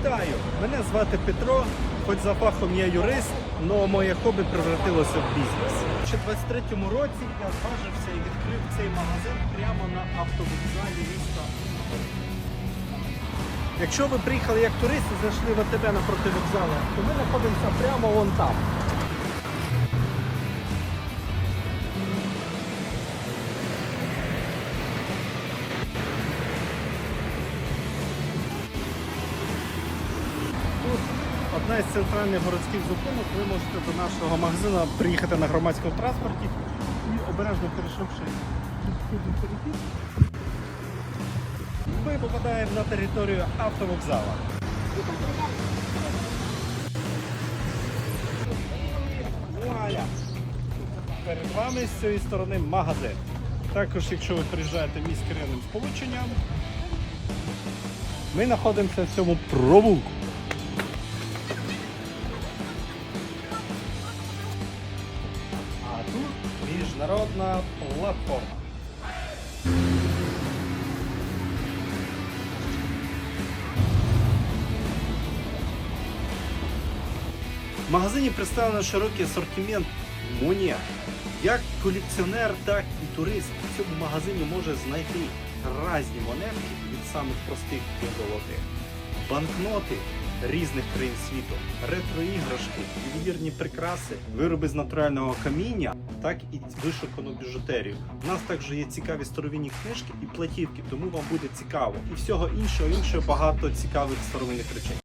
Вітаю! Мене звати Петро, хоч за фахом я юрист, але моє хобі превратилося в бізнес. У в 23-му році я зважився і відкрив цей магазин прямо на автовокзалі міста. Якщо ви приїхали як туристи, зайшли в АТБ напроти вокзалу, то ми знаходимося прямо вон там. Одна із центральних городських зупинок. Ви можете до нашого магазину приїхати на громадському транспорті і обережно перейшовши перехід, ми попадаємо на територію автовокзала. Вуаля! Перед вами з цієї сторони магазин. Також, якщо ви приїжджаєте міст сполученням, ми знаходимося в цьому провулку. А тут міжнародна платформа. В магазині представлено широкий асортимент монет. Як колекціонер, так і турист в цьому магазині може знайти різні монетки від самих простих до золотих. Банкноти різних країн світу, ретро-іграшки, ювелірні прикраси, вироби з натурального каміння, так і вишукану біжутерію. У нас також є цікаві старовинні книжки і платівки, тому вам буде цікаво. І всього іншого, іншого багато цікавих старовинних речей.